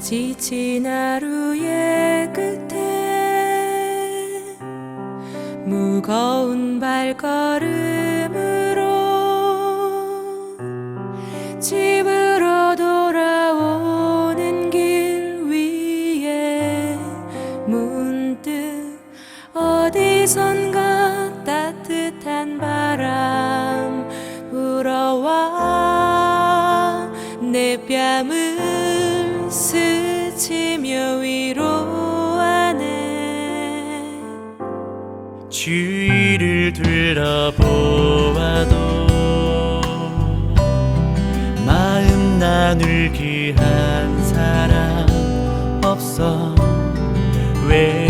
지친 하루의 끝에 무거운 발걸음으로 집으로 돌아오는 길 위에 문득 어디선가 따뜻한 바람 불어와 내 뺨을 스치며 위로하네. 주위를 둘러보아도 마음 나눌 귀한 사람 없어. 외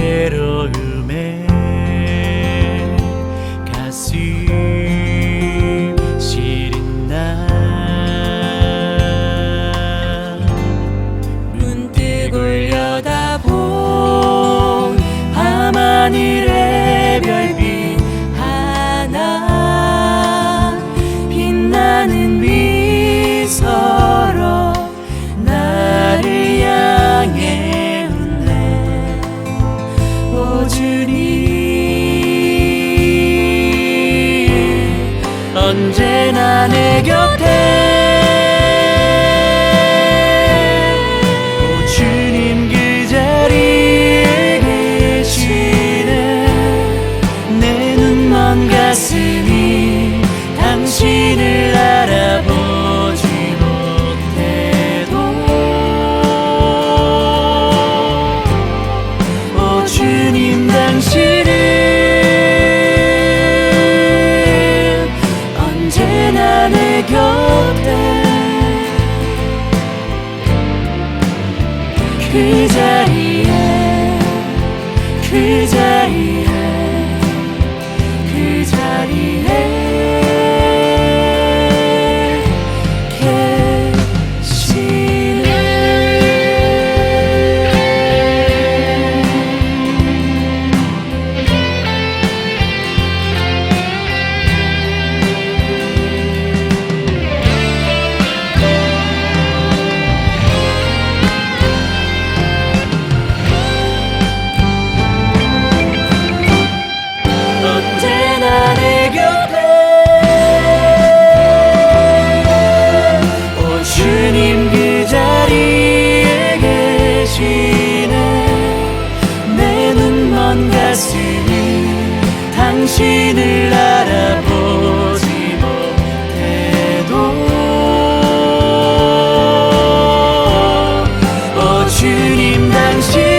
하늘의 별빛 하나 빛나는 미소로 나를 향해 웃네 오 주님 언제나 내 곁에 당신을 알아보지 못해도 어 주님 당신